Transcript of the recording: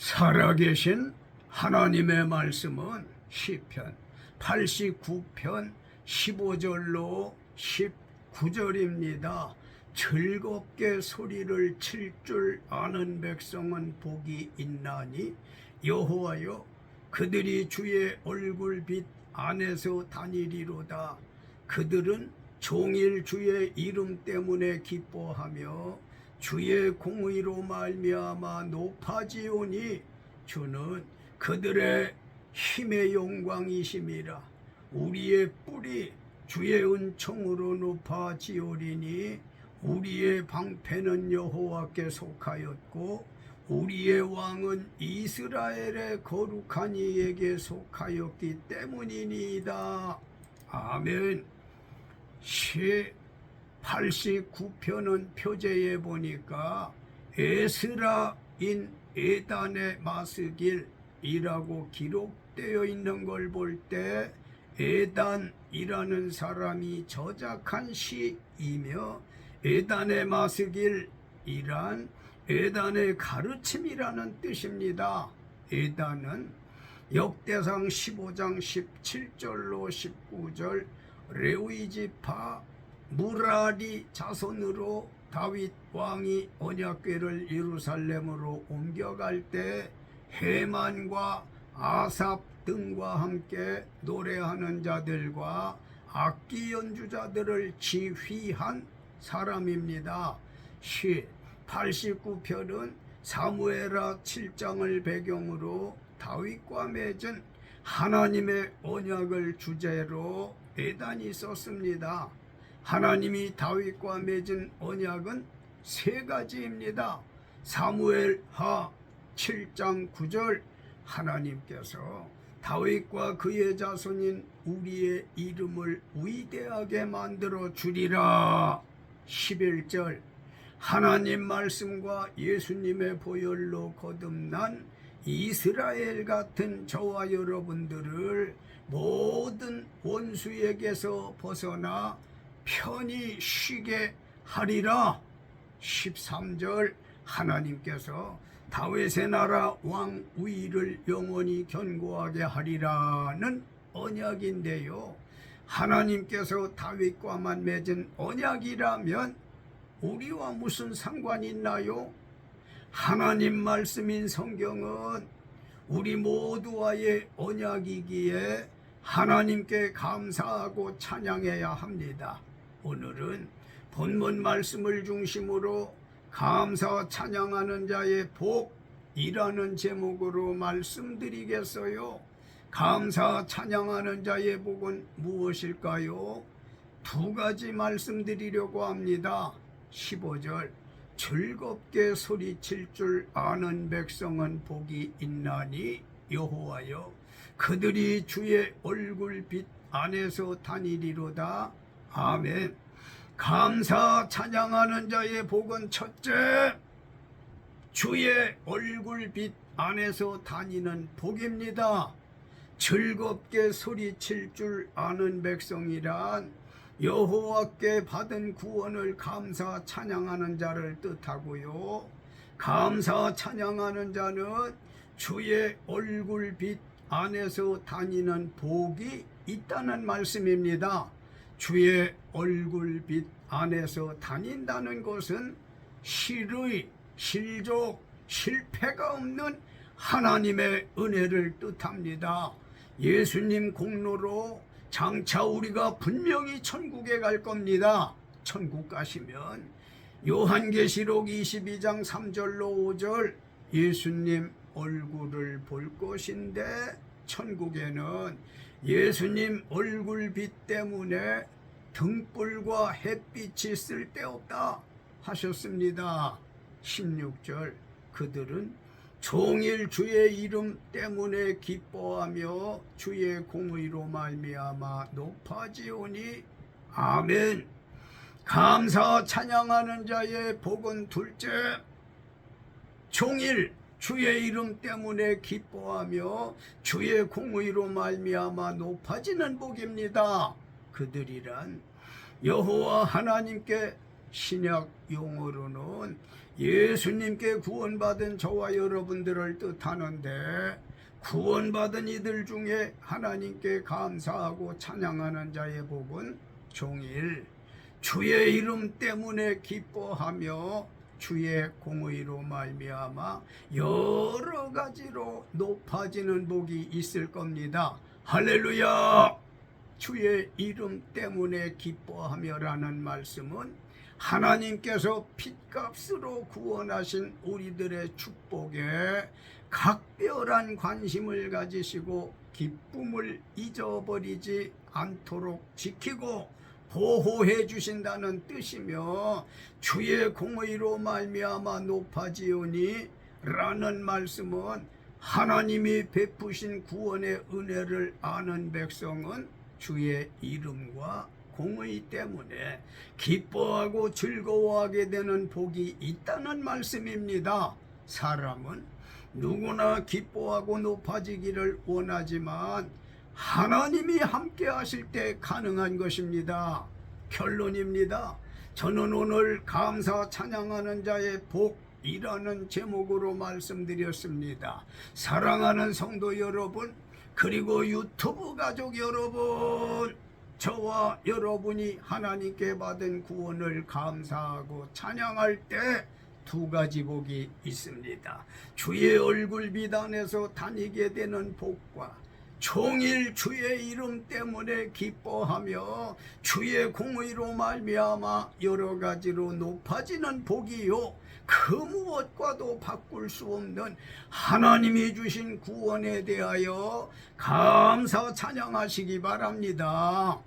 살아계신 하나님의 말씀은 시편 89편 15절로 19절입니다. 즐겁게 소리를 칠 줄 아는 백성은 복이 있나니 여호와여 그들이 주의 얼굴빛 안에서 다니리로다 그들은 종일 주의 이름 때문에 기뻐하며 주의 공의로 말미암아 높아지오니 주는 그들의 힘의 영광이심이라 우리의 뿔이 주의 은총으로 높아지오리니 우리의 방패는 여호와께 속하였고 우리의 왕은 이스라엘의 거룩한 이에게 속하였기 때문이니이다. 아멘. 시 89편은 표제에 보니까 에스라인 에단의 마스길이라고 기록되어 있는 걸 볼 때 에단이라는 사람이 저작한 시이며 에단의 마스길이란 에단의 가르침이라는 뜻입니다. 에단은 역대상 15장 17절로 19절 레위지파 무라리 자손으로 다윗 왕이 언약궤를 예루살렘으로 옮겨갈 때 해만과 아삽 등과 함께 노래하는 자들과 악기 연주자들을 지휘한 사람입니다. 시 89편은 사무에라 7장을 배경으로 다윗과 맺은 하나님의 언약을 주제로 대단히 썼습니다. 하나님이 다윗과 맺은 언약은 세 가지입니다. 사무엘 하 7장 9절 하나님께서 다윗과 그의 자손인 우리의 이름을 위대하게 만들어 주리라. 11절 하나님 말씀과 예수님의 보혈로 거듭난 이스라엘 같은 저와 여러분들을 모든 원수에게서 벗어나 편히 쉬게 하리라. 13절 하나님께서 다윗의 나라 왕 위를 영원히 견고하게 하리라는 언약인데요. 하나님께서 다윗과만 맺은 언약이라면 우리와 무슨 상관이 있나요? 하나님 말씀인 성경은 우리 모두와의 언약이기에 하나님께 감사하고 찬양해야 합니다. 오늘은 본문 말씀을 중심으로 감사 찬양하는 자의 복이라는 제목으로 말씀드리겠어요. 감사 찬양하는 자의 복은 무엇일까요? 두 가지 말씀드리려고 합니다. 15절 즐겁게 소리칠 줄 아는 백성은 복이 있나니 여호와여 그들이 주의 얼굴빛 안에서 다니리로다 아멘 감사 찬양하는 자의 복은 첫째 주의 얼굴빛 안에서 다니는 복입니다 즐겁게 소리칠 줄 아는 백성이란 여호와께 받은 구원을 감사 찬양하는 자를 뜻하고요. 감사 찬양하는 자는 주의 얼굴빛 안에서 다니는 복이 있다는 말씀입니다. 주의 얼굴빛 안에서 다닌다는 것은 실의, 실족, 실패가 없는 하나님의 은혜를 뜻합니다. 예수님 공로로 장차 우리가 분명히 천국에 갈 겁니다. 천국 가시면 요한계시록 22장 3절로 5절 예수님 얼굴을 볼 것인데 천국에는 예수님 얼굴빛 때문에 등불과 햇빛이 쓸데없다 하셨습니다. 16절 그들은 종일 주의 이름 때문에 기뻐하며 주의 공의로 말미암아 높아지오니 아멘. 감사 찬양하는 자의 복은 둘째 종일 주의 이름 때문에 기뻐하며 주의 공의로 말미암아 높아지는 복입니다. 그들이란 여호와 하나님께 신약 용어로는 예수님께 구원받은 저와 여러분들을 뜻하는데 구원받은 이들 중에 하나님께 감사하고 찬양하는 자의 복은 종일 주의 이름 때문에 기뻐하며 주의 공의로 말미암아 여러 가지로 높아지는 복이 있을 겁니다. 할렐루야! 주의 이름 때문에 기뻐하며라는 말씀은 하나님께서 핏값으로 구원하신 우리들의 축복에 각별한 관심을 가지시고 기쁨을 잊어버리지 않도록 지키고 보호해 주신다는 뜻이며 주의 공의로 말미암아 높아지오니 라는 말씀은 하나님이 베푸신 구원의 은혜를 아는 백성은 주의 이름과 공의 때문에 기뻐하고 즐거워하게 되는 복이 있다는 말씀입니다. 사람은 누구나 기뻐하고 높아지기를 원하지만 하나님이 함께 하실 때 가능한 것입니다. 결론입니다. 저는 오늘 감사 찬양하는 자의 복 이라는 제목으로 말씀드렸습니다. 사랑하는 성도 여러분, 그리고 유튜브 가족 여러분, 저와 여러분이 하나님께 받은 구원을 감사하고 찬양할 때 두 가지 복이 있습니다. 주의 얼굴 비단에서 다니게 되는 복과 종일 주의 이름 때문에 기뻐하며 주의 공의로 말미암아 여러 가지로 높아지는 복이요 그 무엇과도 바꿀 수 없는 하나님이 주신 구원에 대하여 감사 찬양하시기 바랍니다.